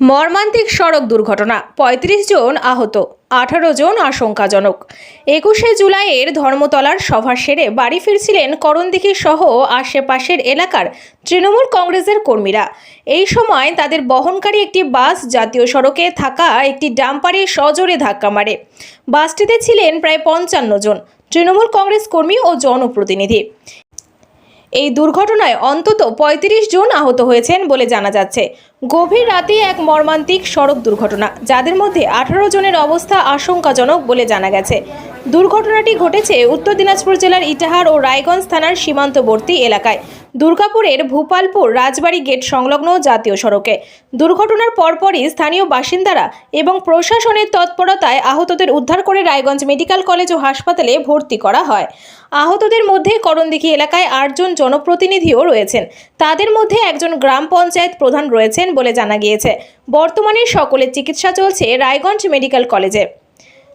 মর্মান্তিক সড়ক দুর্ঘটনা ৩৫ জন আহত, আঠারো জন আশঙ্কাজনক। একুশে জুলাইয়ের ধর্মতলার সভা সেরে বাড়ি ফিরছিলেন করণদিঘি সহ আশেপাশের এলাকার তৃণমূল কংগ্রেসের কর্মীরা। এই সময় তাদের বহনকারী একটি বাস জাতীয় সড়কে থাকা একটি ডাম্পারে সজোরে ধাক্কা মারে। বাসটিতে ছিলেন প্রায় পঞ্চান্ন জন, তৃণমূল কংগ্রেস কর্মী ও জনপ্রতিনিধি। এই দুর্ঘটনায় অন্তত ৩৫ জন আহত হয়েছেন বলে জানা যাচ্ছে। গভীর রাতে এক মর্মান্তিক সড়ক দুর্ঘটনা, যাদের মধ্যে আঠারো জনের অবস্থা আশঙ্কাজনক বলে জানা গেছে। দুর্ঘটনাটি ঘটেছে উত্তর দিনাজপুর জেলার ইটাহার ও রায়গঞ্জ থানার সীমান্তবর্তী এলাকায়। দুর্গাপুরের ভূপালপুর রাজবাড়ি গেট সংলগ্ন জাতীয় সড়কে। দুর্ঘটনার পরপরই স্থানীয় বাসিন্দারা এবং প্রশাসনের তৎপরতায় আহতদের উদ্ধার করে রায়গঞ্জ মেডিকেল কলেজ ও হাসপাতালে ভর্তি করা হয়। আহতদের মধ্যে করণদিঘি এলাকায় আটজন জনপ্রতিনিধিও রয়েছেন। তাদের মধ্যে একজন গ্রাম পঞ্চায়েত প্রধান রয়েছেন বলে জানা গিয়েছে। বর্তমানে সকলের চিকিৎসা চলছে রায়গঞ্জ মেডিকেল কলেজে।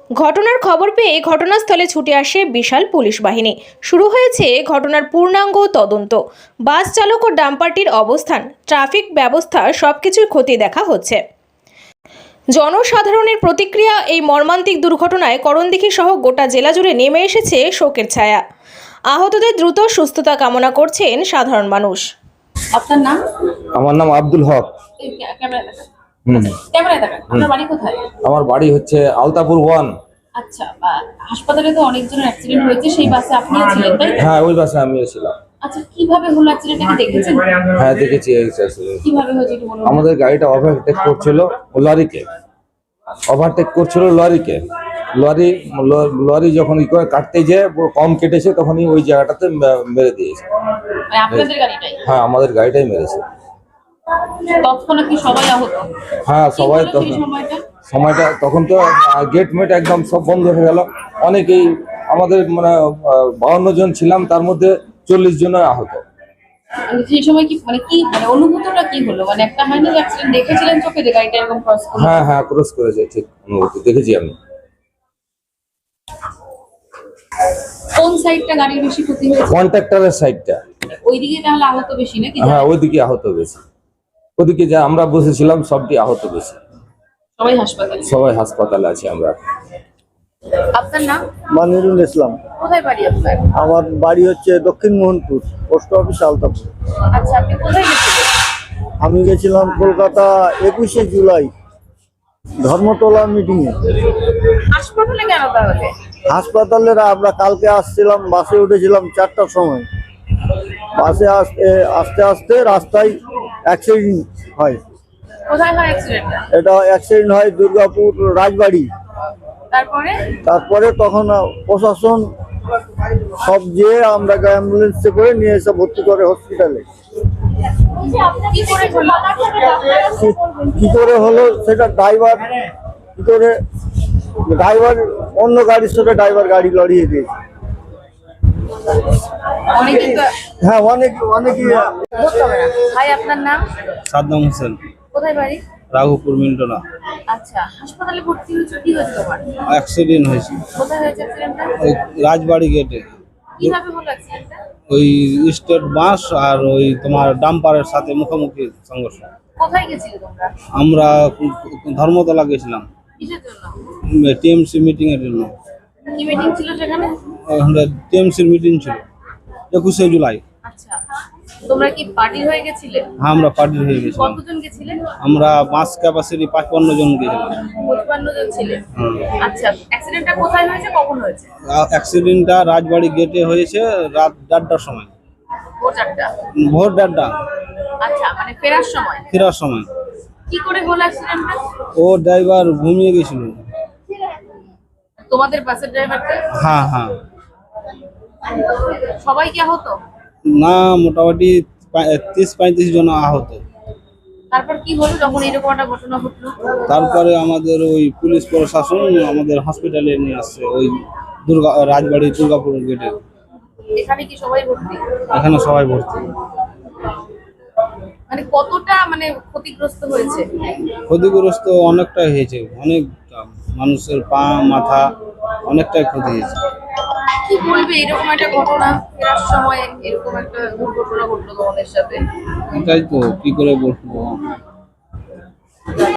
ঘটনার খবর পেয়ে ঘটনাস্থলে ছুটে আসে বিশাল পুলিশ বাহিনী। শুরু হয়েছে ঘটনার পূর্ণাঙ্গ তদন্ত। বাস চালক ও ডাম্পারটির অবস্থান ট্রাফিক ব্যবস্থা সবকিছুই ক্ষতি দেখা হচ্ছে। জনসাধারণের প্রতিক্রিয়া এই মর্মান্তিক দুর্ঘটনায় করণদিঘি সহ গোটা জেলা জুড়ে নেমে এসেছে শোকের ছায়া। আহতদের দ্রুত সুস্থতা কামনা করছেন সাধারণ মানুষ। আপনার নাম? আমার নাম আব্দুল হক। আমার বাড়ি হচ্ছে আলতাপুর ওয়ান। আচ্ছা হাসপাতালে তো অনেকজনের অ্যাক্সিডেন্ট হয়েছে সেই বাসে আপনিও ছিলেন তাই হ্যাঁ ওই বাসে আমি এসেছিলাম আচ্ছা কীভাবে হলো অ্যাক্সিডেন্টটা দেখেছেন? হ্যাঁ দেখেছি কীভাবে হয়েছে আমাদের গাড়িটা ওভারটেক করছিল লরিকে। ওভারটেক করছিল লরিকে। লরি লরি যখন ই করে কাটতে যেয়ে কম কেটেছে তখনই ওই জায়গাটাতে মেরে দিয়েছে। মানে আপনাদের গাড়িটাই? হ্যাঁ আমাদের গাড়িটাই মেরেছে। তৎক্ষণাৎ কি সবাই আহত? হ্যাঁ সবাই তখন সময়টা? সময়টা তখন তো গেট মেট একদম সব বন্ধ হয়ে গেল। অনেকেই আমাদের মানে বাউন্ন জন ছিলাম তার মধ্যে চল্লিশ জন আহত। মানে সেই সময় কি মানে কি মানে অনুভূতিটা কি হলো? মানে একটা হয়নি অ্যাক্সিডেন্ট দেখেছিলেন চোখে যে গাড়িটা এরকম ক্রস করল হ্যাঁ হ্যাঁ ক্রস করেছে ঠিক অনুভূতি দেখেছি আমি। কোন সাইডটা গাড়ির বেশি ক্ষতি হয়েছে? কন্ট্রাক্টরের সাইডটা ওইদিকে তাহলে আহত বেশি নাকি? হ্যাঁ ওইদিকে আহত বেশি। ওদিকে যা আমরা বসেছিলাম সবটি আহত বেশি সবাই হাসপাতালে? সবাই হাসপাতালে আছি আমরা। আপনার নাম? মানিরুল ইসলাম। কোথায় বাড়ি আপনার? আমার বাড়ি হচ্ছে দক্ষিণ মোহনপুর পোস্ট অফিস আলতাপুর। আচ্ছা আপনি কোথায় গেছিলেন? আমি গেছিলাম কলকাতা একুশে জুলাই ধর্মতলা মিটিংয়ে হাসপাতালে কেন তাহলে? হাসপাতালের আমরা কালকে আসছিলাম বাসে উঠেছিলাম চারটার সময়। বাসে আসতে আসতে আস্তে রাস্তায় অ্যাক্সিডেন্ট হয়। কোথায় হয় অ্যাক্সিডেন্টটা এটা অ্যাক্সিডেন্ট হয় দুর্গাপুর রাজবাড়ি। তারপরে? তারপরে তখন প্রশাসন সব যেয়ে আমরা অ্যাম্বুলেন্সে করে নিয়ে এসে ভর্তি করে হসপিটালে কি করে হলো? সেটা ড্রাইভার কি করে ড্রাইভার অন্য গাড়ির সাথে ড্রাইভার গাড়ি লড়িয়ে দিয়েছে। হ্যাঁ অনেক অনেকই বুঝতে ভাই আপনার নাম? সাদ্দাম হোসেন। কোথায় বাড়ি? রাঘবপুর মিন্টনা আচ্ছা হাসপাতালে ভর্তি হয়েছে কি হয়েছে তোমার? অ্যাক্সিডেন্ট হয়েছে। কোথায় হয়েছে অ্যাক্সিডেন্টটা ওই রাজবাড়ি গেটে কীভাবে হলো অ্যাক্সিডেন্টটা ওই স্টেট বাস আর ওই তোমার ডাম্পারের সাথে মুখোমুখি সংঘর্ষ। কোথায় গেছিলে তোমরা? আমরা ধর্মতলা গেছিলাম। কিসের জন্য? টিএমসি মিটিং এর জন্য। কি মিটিং ছিল সেখানে? টিএমসির মিটিং ছিল। একুশে জুলাই। আচ্ছা তোমরা কি পার্টি হয়ে গেছিলে? হ্যাঁ আমরা পার্টি হয়ে গেছিলাম। কতজন গেছিলে? আমরা বাস ক্যাপাসিটি জন গেছিলাম। আচ্ছা অ্যাক্সিডেন্টটা কোথায় হয়েছে কখন হয়েছে? অ্যাক্সিডেন্টটা রাজবাড়ি গেটে হয়েছে রাত দেড়টার সময়। ভোর চারটা? ভোর দেড়টা। আচ্ছা মানে ফেরার সময়? ফেরার সময়। কি করে হলো অ্যাক্সিডেন্টটা ও ড্রাইভার ঘুমিয়ে গেছিল। তোমাদের বাসের ড্রাইভারটা হ্যাঁ হ্যাঁ। সবাই কি আহত? না মোটামুটি তিরিশ পঁয়ত্রিশ জন আহত। তারপর কি হলো যখন এরকম একটা ঘটনা ঘটলো? তারপরে আমাদের ওই পুলিশ প্রশাসন আমাদের হসপিটালে নিয়ে আসছে ওই দুর্গা রাজবাড়ি দুর্গাপুর গেটে এখানে কি সবাই ভর্তি? এখানে সবাই ভর্তি। মানে কতটা মানে ক্ষতিগ্রস্ত হয়েছে? ক্ষতিগ্রস্ত অনেকটাই হয়েছে। অনেক মানুষের পা মাথা অনেকটাই ক্ষতি হয়েছে। কি বলবে? এরকম একটা ঘটনা ফেরার সময় এরকম একটা দুর্ঘটনা ঘটলো তোমাদের সাথে? তাই তো, কি করে বলব?